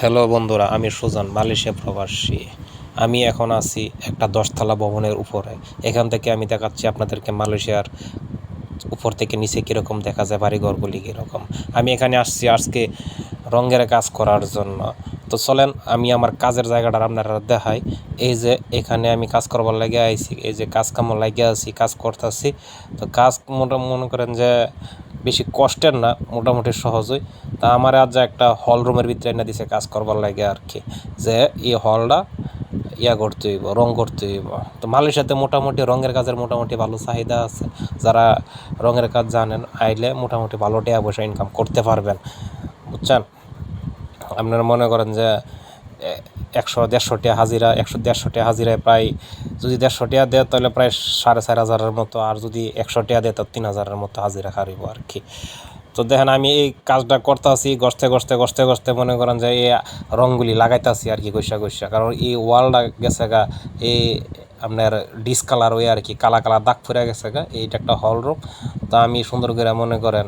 Hello বন্ধুরা, আমি Sujan, Malaysia প্রবাসী। আমি এখন আছি একটা দশতলা ভবনের উপরে। এখান থেকে আমি দেখাচ্ছি আপনাদেরকে মালয়েশিয়ার উপর থেকে নিচে কীরকম দেখা যায়, বাড়িঘরগুলি কীরকম। আমি এখানে আসছি আজকে রঙের কাজ করার জন্য। তো চলেন, আমি আমার কাজের জায়গাটা আপনারা দেখাই। এই যে এখানে আমি কাজ করবার লাগে আইছি, এই যে কাজ কাম লাগে আছি, কাজ করতেছি। তো কাজ মনে করেন যে বেশি কষ্টের না, মোটামুটি সহজই। তা আমার আজ একটা হল রুমের ভিতরে এনে দিছে কাজ করবার লাগে আর কি যে এই হলটা ইয়া করতে হইব, রং করতে হইব। তো মালয়েশিয়াতে মোটামুটি রঙের কাজের মোটামুটি ভালো চাহিদা আছে। যারা রঙের কাজ জানেন, আইলে মোটামুটি ভালো টাকা পয়সা ইনকাম করতে পারবেন। বুঝছেন? আপনারা মনে করেন যে একশো দেড়শো টাকা হাজিরা, একশো দেড়শো টাকা হাজিরায় প্রায় যদি দেড়শো টাকা দেয় তাহলে প্রায় সাড়ে চার হাজারের মতো, আর যদি একশো টাকা দেয় তো তিন হাজারের মতো হাজিরা হারিব আর কি। তো দেখেন আমি এই কাজটা করতেছি গসতে গসতে গসতে গসতে মনে করেন যে এই রঙগুলি লাগাইতেছি আর কি গৈসা গৈসা কারণ এই ওয়ালটা গেছে গা, এই আপনার ডিস কালার ওই আর কি, কালা কালা দাগ ফুরে গেছে গা, এইটা একটা হল রুম তো আমি সুন্দর করে মনে করেন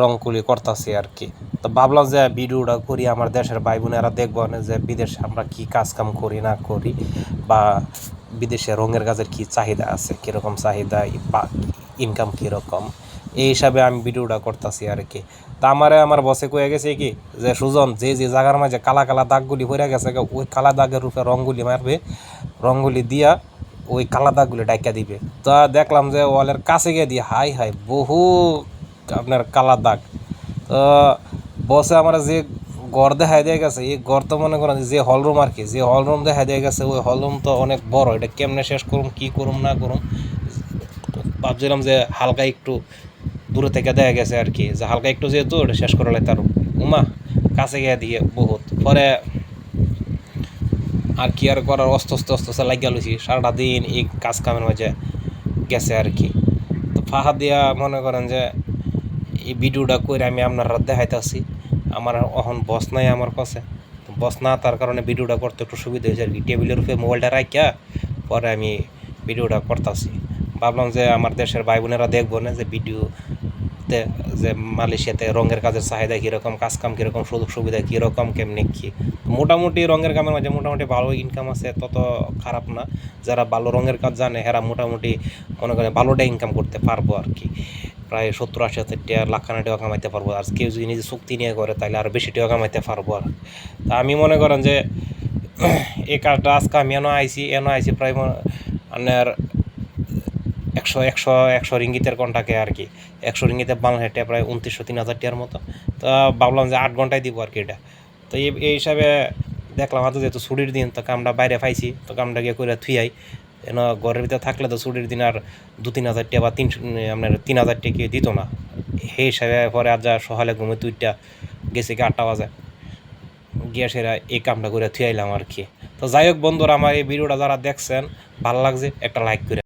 রংকুলি করতেছি আর কি। তো ভাবলাম যে ভিডিওটা করি, আমার দেশের ভাই বোনেরা দেখব না যে বিদেশে আমরা কি কাজ কাম করি, না করি, বা বিদেশে রঙের কাজের কি চাহিদা আছে, কীরকম চাহিদা, বা ইনকাম কীরকম, এই হিসাবে আমি ভিডিওটা করতেছি আর কি। তা আমারে আমার বসে কয়ে গেছে কি যে, সুজন, যে যে জায়গার মাঝে কালা কালা দাগগুলি পড়ে গেছে ওই কালা দাগের রূপে রঙগুলি মারবে রঙগুলি দিয়া ওই কালা দাগগুলি ডাইকা দিবে। তা দেখলাম যে ওয়ালের কাছে গিয়ে দিয়ে হাই হাই, বহু আপনার কালা দাগ। তো বসে আমার যে ঘর দেখাই দিয়ে গেছে, এই ঘর তো মনে করেন যে হলরুম আর কি, যে হলরুম দেখা দিয়ে গেছে, ওই হলরুম তো অনেক বড়, এটা কেমনে শেষ করুম, কি করুম, না করুম? ভাবছিলাম যে হালকা একটু দূরে থেকে দেখা গেছে আর কি, যে হালকা একটু যেহেতু ওটা শেষ করে তার উমা, কাছে গিয়ে দিয়ে বহুত। পরে আর কি আর করার, অস্ত অস্ত অস্ত লাগিয়া লুছি সারাটা দিন এই কাজ কামের মাঝে গেছে আর কি। তো ফাহা দিয়া মনে করেন যে এই ভিডিওটা করে আমি আপনারা দেখাইতেছি। আমার এখন বস নাই আমার কাছে। বস না তার কারণে ভিডিওটা করতে একটু সুবিধা হয়েছে আর কি। টেবিলের উপরে মোবাইলটা রাখিয়া পরে আমি ভিডিওটা করতেছি। ভাবলাম যে আমার দেশের ভাই বোনেরা দেখব না যে ভিডিওতে যে মালয়েশিয়াতে রঙের কাজের চাহিদা কীরকম, কাজ কাম কীরকম, সুযোগ সুবিধা কীরকম, কেমনি কী? মোটামুটি রঙের কামের মাঝে মোটামুটি ভালো ইনকাম আছে, তত খারাপ না। যারা ভালো রঙের কাজ জানে, এরা মোটামুটি মনে করেন ভালোটা ইনকাম করতে পারব আর কি। প্রায় সত্তর আশি হাজার টাকা লাখানা টাকা কামাইতে পারব। আর কেউ যদি নিজে চুক্তি নিয়ে করে, তাহলে আরও বেশি টাকা কামাইতে পারব আর তা আমি মনে করেন যে, এই কাজটা আজকে আমি এনো আইসি এনো আইসি প্রায় আপনার একশো একশো একশো রিঙ্গিতের ঘন্টাকে আর কি। একশো রিঙ্গিতে বাংলা এটা প্রায় উনত্রিশশো, তিন হাজার টাকার মতো। তো ভাবলাম যে আট ঘন্টায় দিব আর কি এটা। তো এই এই হিসাবে দেখলাম হয়তো যেহেতু ছুটির দিন, তো কামটা বাইরে পাইছি, তো কামটা গিয়ে করে থুইয়াই। এন ঘরের ভিতরে থাকলে তো ছুটির দিন আর দু তিন হাজার টাকা বা তিন, আপনার তিন হাজার টাকা দিত না। সেই হিসাবে পরে আর যা সকালে ঘুমে তুইটা গেছে কি আটটা বাজে। গিয়ে সেরা এই কামটা করে থুয়াইলাম আর কি। তো যাই হোক বন্ধুরা, আমার এই ভিডিওটা যারা দেখছেন, ভালো লাগছে, একটা লাইক করে